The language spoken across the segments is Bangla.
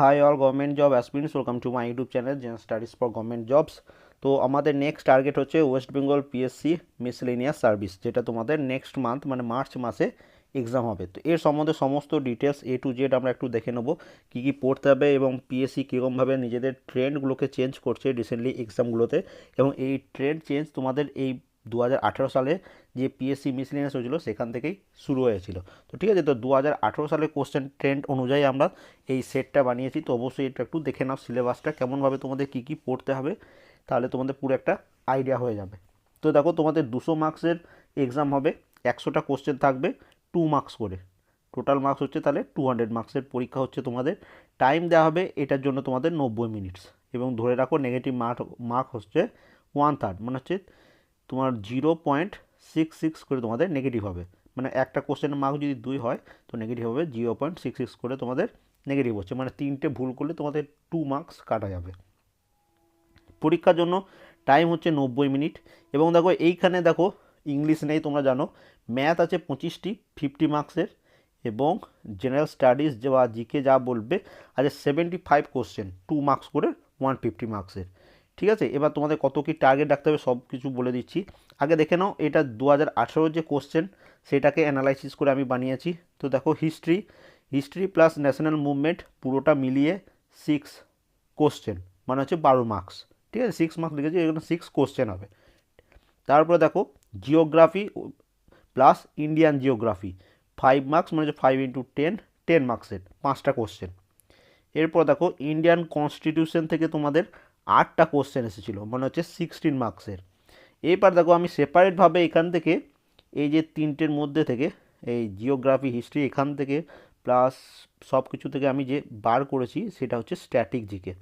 Hi all government job aspirants welcome to my YouTube channel Zen studies for government jobs তো আমাদের নেক্সট টার্গেট হচ্ছে West Bengal PSC miscellaneous service যেটা তোমাদের নেক্সট মান্থ মানে মার্চ মাসে এক্সাম হবে। তো এর সম্বন্ধে সমস্ত ডিটেলস এ টু জেড আমরা একটু দেখে নেব, কী কী পড়তে হবে এবং পিএসসি কীরকমভাবে নিজেদের ট্রেন্ডগুলোকে চেঞ্জ করছে রিসেন্টলি এক্সামগুলোতে এবং এই ট্রেন্ড চেঞ্জ তোমাদের এই দু হাজার আঠেরো সালে যে পিএসসি মিসলিনিয়াস হয়েছিল, সেখান থেকেই শুরু হয়েছিল। তো ঠিক আছে, তো দু হাজার আঠেরো সালে কোশ্চেন ট্রেন্ড অনুযায়ী আমরা এই সেটটা বানিয়েছি। তো অবশ্যই এটা একটু দেখে নাও সিলেবাসটা কেমনভাবে তোমাদের কী কী পড়তে হবে, তাহলে তোমাদের পুরো একটা আইডিয়া হয়ে যাবে। তো দেখো, তোমাদের দুশো মার্কসের এক্সাম হবে, একশোটা কোশ্চেন থাকবে টু মার্কস করে। টোটাল মার্কস হচ্ছে তাহলে টু হান্ড্রেড মার্কসের পরীক্ষা হচ্ছে তোমাদের। টাইম দেওয়া হবে, এটার জন্য তোমাদের নব্বই মিনিটস এবং ধরে রাখো নেগেটিভ মার্ক মার্ক হচ্ছে ওয়ান থার্ড মানে হচ্ছে তোমার জিরো পয়েন্ট সিক্স সিক্স করে তোমাদের নেগেটিভ হবে। মানে একটা কোশ্চেনের মার্ক যদি দুই হয়, তো নেগেটিভ হবে জিরো পয়েন্ট সিক্স সিক্স করে তোমাদের নেগেটিভ হচ্ছে। মানে তিনটে ভুল করলে তোমাদের টু মার্কস কাটা যাবে। পরীক্ষার জন্য টাইম হচ্ছে নব্বই মিনিট। এবং দেখো, এইখানে দেখো ইংলিশ নেই, তোমরা জানো। ম্যাথ আছে পঁচিশটি ফিফটি মার্কসের এবং জেনারেল স্টাডিজ যে বা জিকে যা বলবে আছে seventy five question two marks করে ওয়ান ফিফটি মার্কসের ঠিক আছে? এবার তোমাদের কত কি টার্গেট রাখতে হবে সব কিছু বলে দিচ্ছি। আগে দেখে নাও, এটা দু হাজার যে কোশ্চেন সেটাকে অ্যানালাইসিস করে আমি বানিয়েছি। তো দেখো history history plus national movement পুরোটা মিলিয়ে সিক্স কোশ্চেন মানে হচ্ছে বারো মার্কস ঠিক আছে? সিক্স মার্কস লিখেছি, এখানে সিক্স কোশ্চেন হবে। তারপরে দেখো geography plus Indian geography five marks মানে হচ্ছে ফাইভ ইন্টু টেন টেন মার্কসের পাঁচটা কোশ্চেন এরপর দেখো ইন্ডিয়ান কনস্টিটিউশন থেকে তোমাদের আটটা কোশ্চেন এসেছিল মানে হচ্ছে সিক্সটিন মার্কসের এবার দেখো আমি সেপারেটভাবে এখান থেকে, এই যে তিনটের মধ্যে থেকে, এই জিওগ্রাফি হিস্ট্রি এখান থেকে প্লাস সব কিছু থেকে আমি যে বার করেছি, সেটা হচ্ছে স্ট্যাটিক জিকে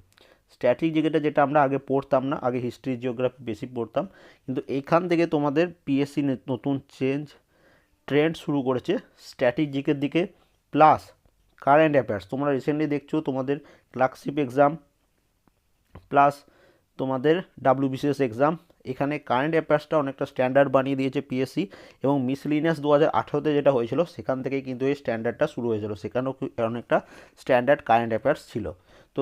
স্ট্যাটিক জিকেটা যেটা আমরা আগে পড়তাম না, আগে হিস্ট্রি জিওগ্রাফি বেশি পড়তাম, কিন্তু এইখান থেকে তোমাদের পিএসসি নতুন চেঞ্জ ট্রেন্ড শুরু করেছে স্ট্যাটিক জিকের দিকে প্লাস কারেন্ট অ্যাফেয়ার্স তোমরা রিসেন্টলি দেখছ তোমাদের ক্লার্কশিপ এক্সাম প্লাস তোমাদের ডাব্লিউবিসিএস এক্সাম এখানে কারেন্ট অ্যাফেয়ার্সটা অনেকটা স্ট্যান্ডার্ড বানিয়ে দিয়েছে পিএসসি এবং মিসলিনিয়াস দু হাজার আঠেরোতে যেটা হয়েছিল, সেখান থেকেই কিন্তু এই স্ট্যান্ডার্ডটা শুরু হয়েছিল। সেখানেও অনেকটা স্ট্যান্ডার্ড কারেন্ট অ্যাফেয়ার্স ছিল। তো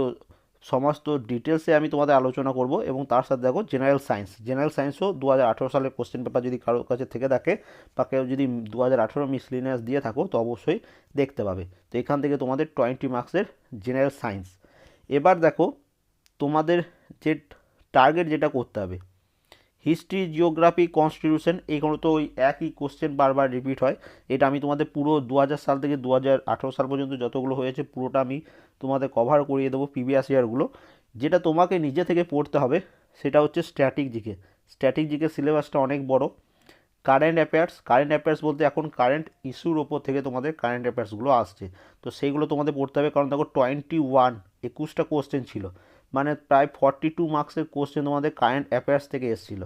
সমস্ত ডিটেলসে আমি তোমাদের আলোচনা করব এবং তার সাথে দেখো জেনারেল সায়েন্স জেনারেল সায়েন্সও দু হাজার আঠেরো সালের কোশ্চেন পেপার যদি কারোর কাছে থেকে থাকে বা কেউ যদি দু হাজার আঠেরো মিসলিনিয়াস দিয়ে থাকো, তো অবশ্যই দেখতে পাবে। তো এখান থেকে তোমাদের টোয়েন্টি মার্কসের জেনারেল সায়েন্স এবার দেখো তোমাদের যে টার্গেট যেটা করতে হবে। হিস্ট্রি জিওগ্রাফি কনস্টিটিউশন এইগুলো তো ওই একই কোশ্চেন বারবার রিপিট হয়। এটা আমি তোমাদের পুরো দু হাজার সাল থেকে দু হাজার আঠারো সাল পর্যন্ত যতগুলো হয়েছে, পুরোটা আমি তোমাদের কভার করিয়ে দেবো প্রিভিয়াস ইয়ারগুলো যেটা তোমাকে নিজে থেকে পড়তে হবে, সেটা হচ্ছে স্ট্যাটিক জিকে স্ট্যাটিক জিকে সিলেবাসটা অনেক বড়। কারেন্ট অ্যাফেয়ার্স কারেন্ট অ্যাফেয়ার্স বলতে এখন কারেন্ট ইস্যুর ওপর থেকে তোমাদের কারেন্ট অ্যাফেয়ার্সগুলো আসছে। তো সেইগুলো তোমাদের পড়তে হবে, কারণ দেখো টোয়েন্টি ওয়ান একুশটা কোশ্চেন ছিল। মানে প্রায় ফর্টি টু মার্কসের কোশ্চেন তোমাদের কারেন্ট অ্যাফেয়ার্স থেকে এসেছিল।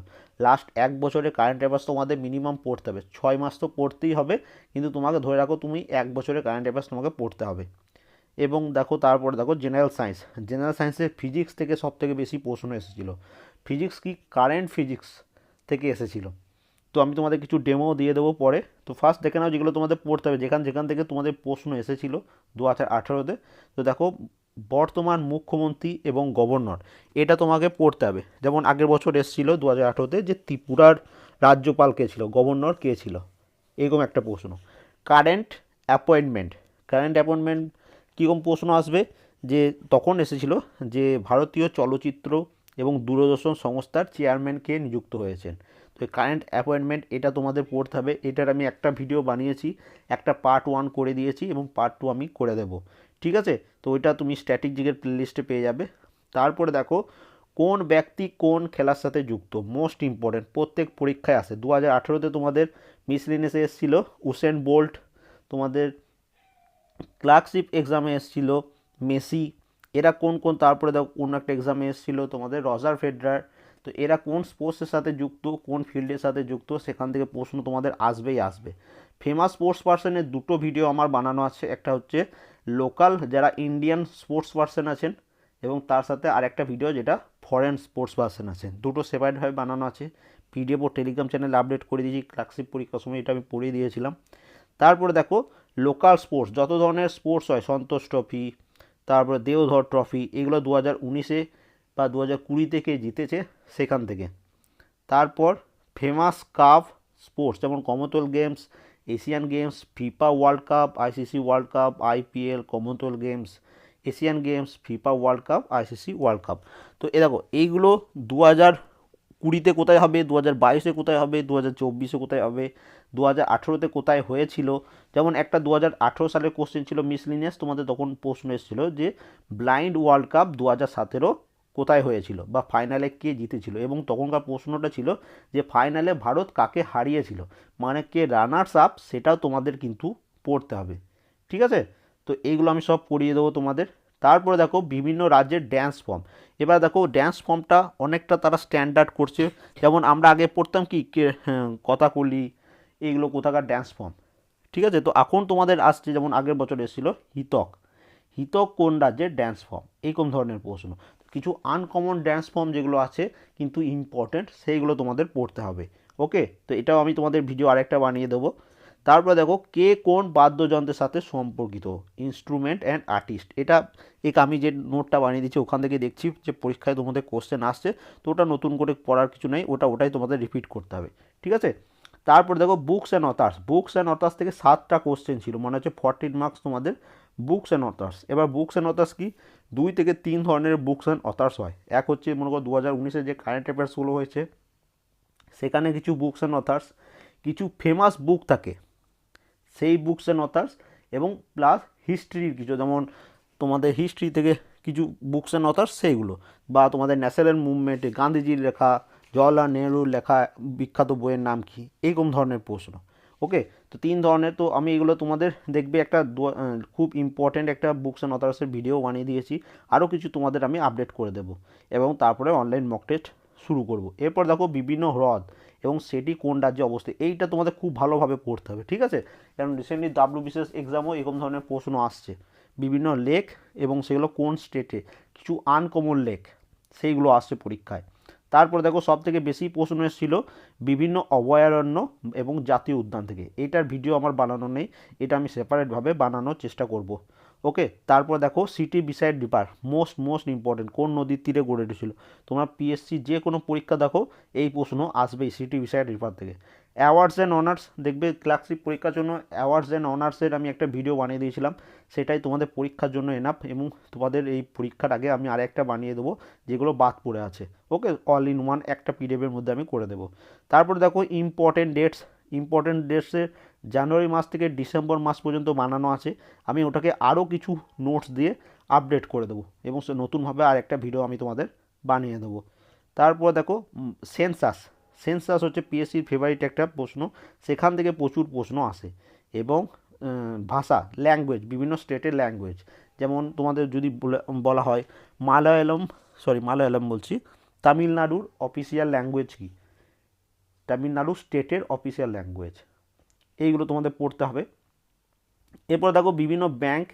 লাস্ট এক বছরে কারেন্ট অ্যাফেয়ার্স তোমাদের মিনিমাম পড়তে হবে। ছয় মাস তো পড়তেই হবে, কিন্তু তোমাকে ধরে রাখো তুমি এক বছরে কারেন্ট অ্যাফেয়ার্স তোমাকে পড়তে হবে। এবং দেখো তারপরে দেখো জেনারেল সায়েন্স জেনারেল সায়েন্সের ফিজিক্স থেকে সব থেকে বেশি প্রশ্ন এসেছিল। ফিজিক্স কি? কারেন্ট ফিজিক্স থেকে এসেছিল। তো আমি তোমাদের কিছু ডেমো দিয়ে দেবো পরে। তো ফার্স্ট দেখে নাও যেগুলো তোমাদের পড়তে হবে। যেখান যেখান থেকে তোমাদের প্রশ্ন এসেছিল দু হাজার আঠেরোতে। তো দেখো বর্তমান মুখ্যমন্ত্রী এবং গভর্নর, এটা তোমাকে পড়তে হবে। যেমন আগের বছর এসেছিল দু হাজার আঠেরোতে যে ত্রিপুরার রাজ্যপাল কে ছিল, গভর্নর কে ছিল? এরকম একটা প্রশ্ন। কারেন্ট অ্যাপয়েন্টমেন্ট কারেন্ট অ্যাপয়েন্টমেন্ট কীরকম প্রশ্ন আসবে? যে তখন এসেছিল যে ভারতীয় চলচ্চিত্র এবং দূরদর্শন সংস্থার চেয়ারম্যান কে নিযুক্ত হয়েছেন। তো কারেন্ট অ্যাপয়েন্টমেন্ট এটা তোমাদের পড়তে হবে। এটার আমি একটা ভিডিও বানিয়েছি, একটা পার্ট ওয়ান করে দিয়েছি এবং পার্ট টু আমি করে দেবো। ঠিক আছে? তো ওইটা তুমি স্ট্যাটিক জিগের প্লেলিস্টে পেয়ে যাবে। তারপরে দেখো, কোন ব্যক্তি কোন খেলার সাথে যুক্ত? মোস্ট ইম্পর্টেন্ট প্রত্যেক পরীক্ষায় আসে। দু হাজার আঠেরোতে তোমাদের মিসলিনেসে এসেছিল উসেন বোল্ট তোমাদের ক্লার্কশিপ এক্সামে এসেছিল মেসি এরা কোন কোন? তারপরে দেখো কোন একটা এক্সামে এসেছিল তোমাদের রজার ফেডরার তো এরা কোন স্পোর্টসের সাথে যুক্ত, কোন ফিল্ডের সাথে যুক্ত? সেখান থেকে প্রশ্ন তোমাদের আসবেই আসবে। ফেমাস স্পোর্টস পার্সনের দুটো ভিডিও আমার বানানো আছে। একটা হচ্ছে লোকাল যারা ইন্ডিয়ান স্পোর্টস পার্সন আছেন এবং তার সাথে আরেকটা ভিডিও যেটা ফরেন স্পোর্টস পার্সন আছেন। দুটো সেপারেটভাবে বানানো আছে। পিডিএফ ও টেলিগ্রাম চ্যানেলে আপডেট করে দিয়েছি ক্লাসিক পরীক্ষার সময় এটা আমি পড়িয়ে দিয়েছিলাম। তারপরে দেখো লোকাল স্পোর্টস যত ধরনের স্পোর্টস হয়, সন্তোষ ট্রফি তারপরে দেওধর ট্রফি এগুলো দু হাজার উনিশে বা দু হাজার কুড়ি থেকে জিতেছে সেখান থেকে। তারপর ফেমাস কাপ স্পোর্টস যেমন Commonwealth Games Asian Games, FIFA World Cup, ICC World Cup, IPL, Commonwealth Games, Asian Games, FIFA World Cup, ICC World Cup. তো এ দেখো, এইগুলো দু হাজার কুড়িতে কোথায় হবে দু হাজার বাইশে কোথায় হবে দু হাজার চব্বিশে কোথায় হবে দু হাজার আঠেরোতে কোথায় হয়েছিল? যেমন একটা দু হাজার আঠেরো সালের কোশ্চেন ছিল মিসলিনিয়াস তোমাদের তখন প্রশ্ন এসেছিল যে ব্লাইন্ড ওয়ার্ল্ড কাপ দু হাজার সতেরো কোথায় হয়েছিল বা ফাইনালে কে জিতেছিল এবং তখনকার প্রশ্নটা ছিল যে ফাইনালে ভারত কাকে হারিয়েছিল? মানে কে রানার্স আপ সেটাও তোমাদের কিন্তু পড়তে হবে। ঠিক আছে? তো এইগুলো আমি সব পড়িয়ে দেবো তোমাদের। তারপরে দেখো বিভিন্ন রাজ্যের ড্যান্স ফর্ম এবার দেখো ড্যান্স ফর্মটা অনেকটা তারা স্ট্যান্ডার্ড করছে। যেমন আমরা আগে পড়তাম কি? হ্যাঁ, কথাকলি এইগুলো কোথাকার ড্যান্স ফর্ম ঠিক আছে? তো এখন তোমাদের আসছে যেমন আগের বছর এসেছিল হিতক। হিতক কোন রাজ্যের ড্যান্স ফর্ম এইরকম ধরনের প্রশ্ন। কিছু আনকমন ড্যান্স ফর্ম যেগুলো আছে কিন্তু ইম্পর্ট্যান্ট সেইগুলো তোমাদের পড়তে হবে ওকে তো এটাও আমি তোমাদের ভিডিও আরেকটা বানিয়ে দেবো। তারপরে দেখো, কে কোন বাদ্যযন্ত্রের সাথে সম্পর্কিত? ইনস্ট্রুমেন্ট অ্যান্ড আর্টিস্ট এটা এক আমি যে নোটটা বানিয়ে দিচ্ছি ওখান থেকে দেখছি যে পরীক্ষায় তোমাদের কোশ্চেন আসছে, তো ওটা নতুন করে পড়ার কিছু নেই, ওটা ওটাই তোমাদের রিপিট করতে হবে, ঠিক আছে? তারপর দেখো books and authors books and authors থেকে সাতটা কোশ্চেন ছিল, মনে হচ্ছে ফর্টিন মার্কস তোমাদের বুকস অ্যান্ড অথার্স এবার বুকস অ্যান্ড অথার্স কি? দুই থেকে তিন ধরনের বুকস অ্যান্ড অথার্স হয়। এক হচ্ছে মনে করো দু হাজার উনিশে যে কারেন্ট অ্যাফেয়ার্সগুলো হয়েছে, সেখানে কিছু বুকস অ্যান্ড অথার্স কিছু ফেমাস বুক থাকে। সেই বুকস অ্যান্ড অথার্স এবং প্লাস হিস্ট্রির কিছু, যেমন তোমাদের হিস্ট্রি থেকে কিছু বুকস অ্যান্ড অথার্স সেইগুলো। বা তোমাদের ন্যাশনাল মুভমেন্টে গান্ধীজির লেখা, জওয়াহরলাল নেহরুর লেখা বিখ্যাত বইয়ের নাম কি? এইরকম ধরনের প্রশ্ন। ওকে তো তিন ধরনের তো আমি এগুলো তোমাদের দেখবে একটা খুব ইম্পর্ট্যান্ট একটা বুকস অ্যান্ড অথার্সের ভিডিও বানিয়ে দিয়েছি। আরও কিছু তোমাদের আমি আপডেট করে দেবো এবং তারপরে অনলাইন মক টেস্ট শুরু করব। এরপর দেখো বিভিন্ন হ্রদ এবং সেটি কোন রাজ্যে অবস্থিত, এইটা তোমাদের খুব ভালোভাবে পড়তে হবে, ঠিক আছে? কারণ রিসেন্টলি ডাব্লু বিসিএস এক্সামও এরকম ধরনের প্রশ্ন আসছে। বিভিন্ন লেক এবং সেগুলো কোন স্টেটে কিছু আনকমন লেক সেইগুলো আসছে পরীক্ষায়। তারপর দেখো সব থেকে বেশি প্রশ্ন এসেছিল বিভিন্ন অভয়ারণ্য এবং জাতীয় উদ্যান থেকে। এটার ভিডিও আমার বানানো নেই, এটা আমি সেপারেটভাবে বানানোর চেষ্টা করব। ওকে, তারপর দেখো city beside river most most important কোন নদীর তীরে গড়ে উঠেছিল? তোমরা পিএসসি যে কোনো পরীক্ষা দেখো, এই প্রশ্ন আসবেই সিটি বিসাইড রিভার থেকে। অ্যাওয়ার্ডস অ্যান্ড অনার্স দেখবে ক্লার্কশিপ পরীক্ষার জন্য অ্যাওয়ার্ডস অ্যান্ড অনার্সের আমি একটা ভিডিও বানিয়ে দিয়েছিলাম, সেটাই তোমাদের পরীক্ষার জন্য এনাফ এবং তোমাদের এই পরীক্ষার আগে আমি আরেকটা বানিয়ে দেবো, যেগুলো বাদ পড়ে আছে। ওকে অল ইন ওয়ান একটা পিডিএফের মধ্যে আমি করে দেবো। তারপর দেখো ইম্পর্টেন্ট ডেটস ইম্পর্টেন্ট ডেটসে জানুয়ারি মাস থেকে ডিসেম্বর মাস পর্যন্ত বানানো আছে। আমি ওটাকে আরও কিছু নোটস দিয়ে আপডেট করে দেবো এবং সে নতুনভাবে আর একটা ভিডিও আমি তোমাদের বানিয়ে দেবো। তারপর দেখো সেন্সাস সেন্সাস হচ্ছে পিএসসির ফেভারিট একটা প্রশ্ন। সেখান থেকে প্রচুর প্রশ্ন আসে এবং ভাষা ল্যাঙ্গুয়েজ বিভিন্ন স্টেটের ল্যাঙ্গুয়েজ যেমন তোমাদের যদি বলা হয় মালয়ালম সরি মালয়ালম বলছি, তামিলনাড়ুর অফিসিয়াল ল্যাঙ্গুয়েজ কী? তামিলনাড়ু স্টেটের অফিসিয়াল ল্যাঙ্গুয়েজ এইগুলো তোমাদের পড়তে হবে। এরপর দেখো বিভিন্ন ব্যাংক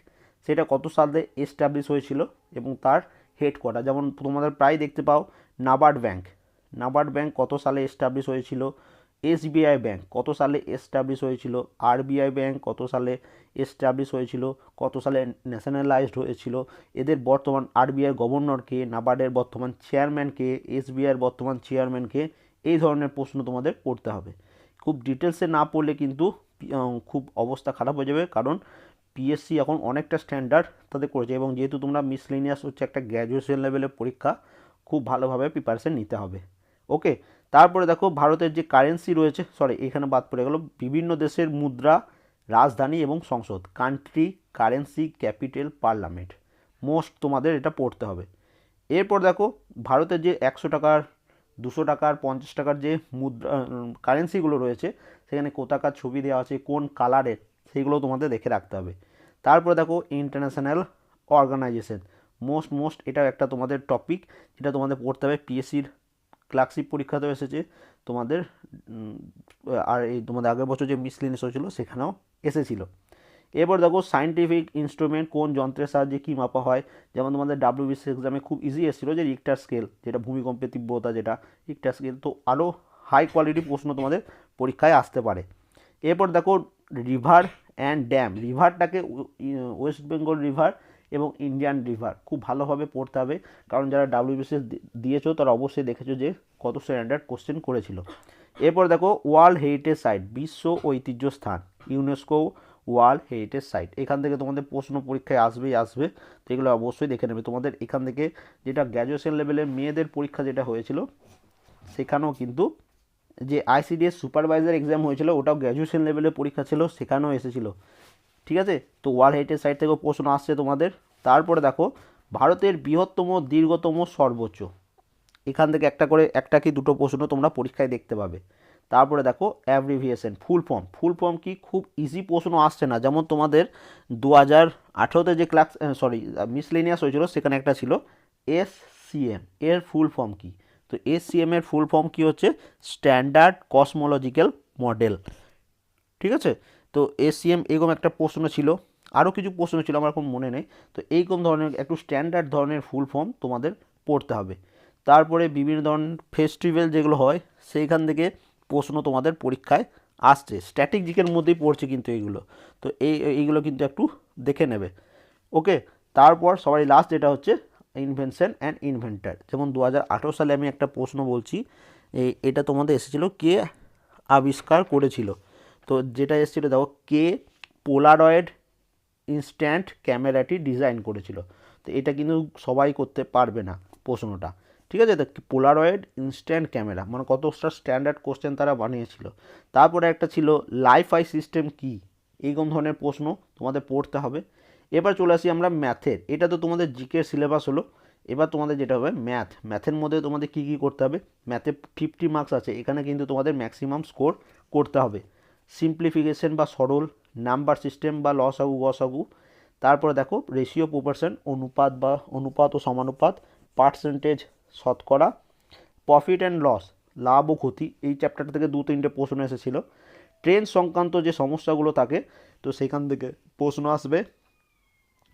সেটা কত সালে এস্টাবলিশ হয়েছিল এবং তার হেডকোয়ার্টার যেমন তোমাদের প্রায় দেখতে পাও নাবার্ড ব্যাংক নাবার্ড ব্যাংক কত সালে এস্টাবলিশ হয়েছিল? এসবিআই ব্যাংক কত সালে এস্টাবলিশ হয়েছিল? আরবিআই ব্যাংক কত সালে এস্টাবলিশ হয়েছিল? কত সালে ন্যাশনালাইজড হয়েছিল? এদের বর্তমান আরবিআই গভর্নরকে নাবার্ডের বর্তমান চেয়ারম্যান চেয়ারম্যানকে এসবিআইয়ের বর্তমান চেয়ারম্যানকে এই ধরনের প্রশ্ন তোমাদের পড়তে হবে। খুব ডিটেলসে না পড়লে কিন্তু খুব অবস্থা খারাপ হয়ে যাবে। কারণ পিএসসি এখন অনেকটা স্ট্যান্ডার্ড তাদের করেছে এবং যেহেতু তোমরা মিসলিনিয়াস হচ্ছে একটা গ্র্যাজুয়েশন লেভেলের পরীক্ষা, খুব ভালোভাবে প্রিপারেশন নিতে হবে। ওকে তারপরে দেখো ভারতের যে কারেন্সি রয়েছে সরি এখানে বাদ পড়ে গেল, বিভিন্ন দেশের মুদ্রা, রাজধানী এবং সংসদ country currency capital parliament most তোমাদের এটা পড়তে হবে। এরপর দেখো ভারতের যে একশো টাকার দুশো টাকার, পঞ্চাশ টাকার যে মুদ্রা কারেন্সিগুলো রয়েছে, সেখানে কোথাকার ছবি দেওয়া আছে, কোন কালারের সেইগুলো তোমাদের দেখে রাখতে হবে। তারপরে দেখো ইন্টারন্যাশনাল অর্গানাইজেশন মোস্ট মোস্ট এটা একটা তোমাদের টপিক যেটা তোমাদের পড়তে হবে। পিএসসির ক্লার্কশিপ পরীক্ষাতেও এসেছে। তোমাদের আর এই তোমাদের আগের বছর যে মিসলিনিস হয়েছিল, সেখানেও এসেছিল। এরপর দেখো সাইন্টিফিক ইনস্ট্রুমেন্ট কোন যন্ত্রের সাহায্যে কী মাপা হয়? যেমন তোমাদের ডাব্লিউবিসি এক্সামে খুব ইজি এসেছিল যে রিক্টার স্কেল যেটা ভূমিকম্পের তীব্রতা যেটা রিক্টার স্কেল তো আরও হাই কোয়ালিটি প্রশ্ন তোমাদের পরীক্ষায় আসতে পারে। এরপর দেখো রিভার অ্যান্ড ড্যাম রিভারটাকে ওয়েস্ট বেঙ্গল রিভার এবং ইন্ডিয়ান রিভার খুব ভালোভাবে পড়তে হবে। কারণ যারা ডাব্লিউবিসিএস দিয়েছ তারা অবশ্যই দেখেছ যে কত স্ট্যান্ডার্ড কোশ্চেন করেছিল। এরপর দেখো ওয়ার্ল্ড হেরিটেজ সাইট বিশ্ব ঐতিহ্য স্থান ইউনেস্কো ওয়ার্ল্ড হেরিটেজ সাইট। এখান থেকে তোমাদের প্রশ্ন পরীক্ষায় আসবেই আসবে, তো এগুলো অবশ্যই দেখে নেবে। তোমাদের এখান থেকে যেটা গ্র্যাজুয়েশন লেভেলের মেয়েদের পরীক্ষা যেটা হয়েছিল, সেখানেও কিন্তু যে আইসিডিএস সুপারভাইজার এক্সাম হয়েছিল, ওটাও গ্র্যাজুয়েশন লেভেলের পরীক্ষা ছিল, সেখানেও এসেছিল। ঠিক আছে? তো ওয়ার্ল্ড হেরিটেজ সাইট থেকেও প্রশ্ন আসছে তোমাদের। তারপরে দেখো, ভারতের বৃহত্তম, দীর্ঘতম, সর্বোচ্চ। এখান থেকে একটা করে, একটা কি দুটো প্রশ্ন তোমরা পরীক্ষায় দেখতে পাবে। তারপরে দেখো abbreviation full form full form কি খুব ইজি প্রশ্ন আসছে না। যেমন তোমাদের দু হাজার আঠেরোতে যে ক্লাস সরি মিসলেনিয়াস হয়েছিল, সেখানে একটা ছিল এস সিএম এর ফুল ফর্ম কি? তো এস সিএম এর ফুল ফর্ম কি হচ্ছে? স্ট্যান্ডার্ড কসমোলজিক্যাল মডেল ঠিক আছে? তো এসিএম এরকম একটা প্রশ্ন ছিল। আরও কিছু প্রশ্ন ছিল, আমার এখন মনে নেই। তো এইরকম ধরনের একটু স্ট্যান্ডার্ড ধরনের ফুল ফর্ম তোমাদের পড়তে হবে। তারপরে বিভিন্ন ধরনের ফেস্টিভ্যাল যেগুলো হয়, সেইখান থেকে প্রশ্ন তোমাদের পরীক্ষায় আসছে। স্ট্যাটিক জিকের মধ্যেই পড়ছে কিন্তু এইগুলো তো এই, এইগুলো কিন্তু একটু দেখে নেবে। ওকে তারপর সবাই লাস্ট যেটা হচ্ছে ইনভেনশন অ্যান্ড ইনভেন্টার যেমন দু হাজার আঠেরো সালে আমি একটা প্রশ্ন বলছি এটা তোমাদের এসেছিল, কে আবিষ্কার করেছিল? তো যেটা এসেছিল, দেখো, কে পোলারয়েড ইনস্ট্যান্ট ক্যামেরাটি ডিজাইন করেছিল। তো এটা কিন্তু সবাই করতে পারবে না প্রশ্নটা। ঠিক আছে? পোলারয়েড ইনস্ট্যান্ট ক্যামেরা মানে কতটা স্ট্যান্ডার্ড কোশ্চেন তারা বানিয়েছিল। তারপরে একটা ছিল লাইফ আই সিস্টেম কি? এইরকম ধরনের প্রশ্ন তোমাদের পড়তে হবে। এবার চলে আসি আমরা ম্যাথের এটা তো তোমাদের জিকের সিলেবাস হলো। এবার তোমাদের যেটা হবে ম্যাথ ম্যাথের মধ্যে তোমাদের কী কী করতে হবে? ম্যাথে ফিফটি মার্কস আছে। এখানে কিন্তু তোমাদের ম্যাক্সিমাম স্কোর করতে হবে। সিম্পলিফিকেশন বা সরল নাম্বার সিস্টেম বা লসাগু গসাগু তারপরে দেখো রেশিও প্রপারশন অনুপাত বা অনুপাত ও সমানুপাত পার্সেন্টেজ শতকরা প্রফিট অ্যান্ড লস লাভ ও ক্ষতি, এই চ্যাপ্টারটা থেকে দু তিনটে প্রশ্ন এসেছিল। ট্রেন সংক্রান্ত যে সমস্যাগুলো থাকে, তো সেখান থেকে প্রশ্ন আসবে।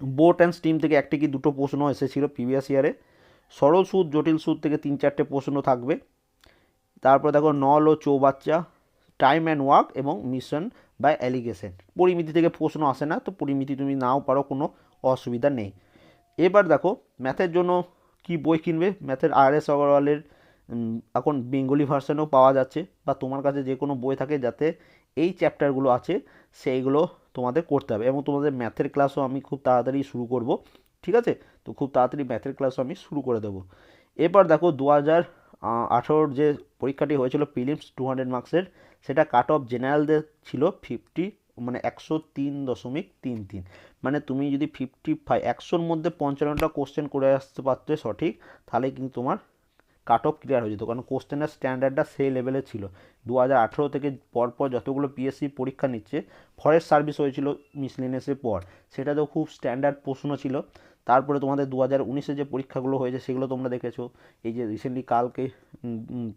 বোট অ্যান্ড স্টিম থেকে একটি কি দুটো প্রশ্ন এসেছিল প্রিভিয়াস ইয়ারে সরল সুদ, জটিল সুদ থেকে তিন চারটে প্রশ্ন থাকবে। তারপর দেখো, নল ও চৌবাচ্চা টাইম অ্যান্ড ওয়ার্ক এবং মিশন বাই অ্যালিগেশন পরিমিতি থেকে প্রশ্ন আসে না, তো পরিমিতি তুমি নাও পারো, কোনো অসুবিধা নেই। এবার দেখো ম্যাথের জন্য কি বই কিনবে? ম্যাথের আর এস অগ্রওয়ালের এখন বেঙ্গলি ভার্সানও পাওয়া যাচ্ছে। বা তোমার কাছে যে কোনো বই থাকে যাতে এই চ্যাপ্টারগুলো আছে, সেইগুলো তোমাদের করতে হবে। এবং তোমাদের ম্যাথের ক্লাসও আমি খুব তাড়াতাড়ি শুরু করব, ঠিক আছে? তো খুব তাড়াতাড়ি ম্যাথের ক্লাসও আমি শুরু করে দেবো। এবার দেখো দু হাজার আঠেরোর যে পরীক্ষাটি হয়েছিল ফিলিপস টু হান্ড্রেড মার্কসের সেটা কাট অফ জেনারেলদের ছিল ফিফটি মানে একশো তিন দশমিক তিন তিন। মানে তুমি যদি ফিফটি ফাইভ একশোর মধ্যে পঞ্চান্নটা কোশ্চেন করে আসতে পারতে সঠিক, তাহলে কিন্তু তোমার কাট অফ ক্লিয়ার হয়ে যেত। কারণ কোশ্চেনের স্ট্যান্ডার্ডটা সেই লেভেলে ছিল। দু হাজার আঠেরো থেকে পরপর যতগুলো পিএসসি পরীক্ষা নিচ্ছে ফরেস্ট সার্ভিস হয়েছিল মিসলিনেসের পর। সেটা তো খুব স্ট্যান্ডার্ড প্রশ্ন ছিল। তারপরে তোমাদের দু হাজার উনিশে যে পরীক্ষাগুলো হয়েছে সেগুলো তোমরা দেখেছ। এই যে রিসেন্টলি কালকে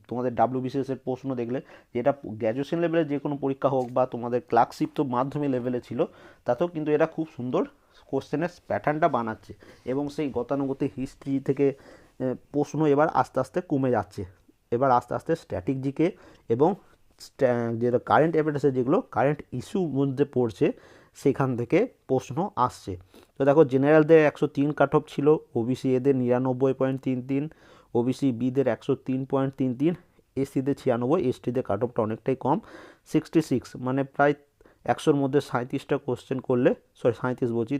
তোমাদের ডাব্লিউ বিসিএসের প্রশ্ন দেখলে, যেটা গ্র্যাজুয়েশন লেভেলে যে কোনো পরীক্ষা হোক বা তোমাদের ক্লার্কশিপ তো মাধ্যমিক লেভেলে ছিল, তাতেও কিন্তু এটা খুব সুন্দর কোশ্চেনের প্যাটার্নটা বানাচ্ছে এবং সেই গতানুগতিক হিস্ট্রি থেকে প্রশ্ন এবার আস্তে আস্তে কমে যাচ্ছে। এবার আস্তে আস্তে স্ট্যাটিক জিকে এবং যেটা কারেন্ট অ্যাফেয়ার্সে যেগুলো কারেন্ট ইস্যু মধ্যে পড়ছে, সেখান থেকে প্রশ্ন আসছে। তো দেখো জেনারেলদের একশো তিন কাট অফ ছিল ওবিসি এদের নিরানব্বই পয়েন্ট তিন তিন ওবিসি বিদের একশো তিন পয়েন্ট তিন তিন এসসিদের ছিয়ানব্বই এসটিদের কাট অফটা অনেকটাই কম সিক্সটি সিক্স মানে প্রায় একশোর মধ্যে সাঁত্রিশটা কোশ্চেন করলে সরি সাঁত্রিশ বলছি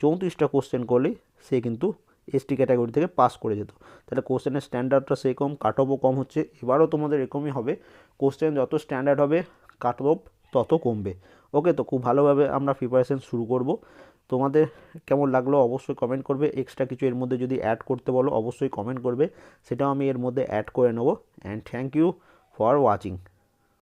চৌত্রিশটা কোশ্চেন করলেই সে কিন্তু এসটি ক্যাটাগরি থেকে পাস করে যেত। তাহলে কোশ্চেনের স্ট্যান্ডার্ডটা সেই কম কাট অফও কম হচ্ছে, এবারও তোমাদের এরকমই হবে কোশ্চেন যত স্ট্যান্ডার্ড হবে কাট অফ তত কমবে। ওকে তো খুব ভালোভাবে আমরা প্রিপারেশন শুরু করব। তোমাদের কেমন লাগল অবশ্যই কমেন্ট করবে। এক্সট্রা কিছু এর মধ্যে যদি অ্যাড করতে বলো, অবশ্যই কমেন্ট করবে। সেটাও আমি এর মধ্যে অ্যাড করে নেব। And thank you for watching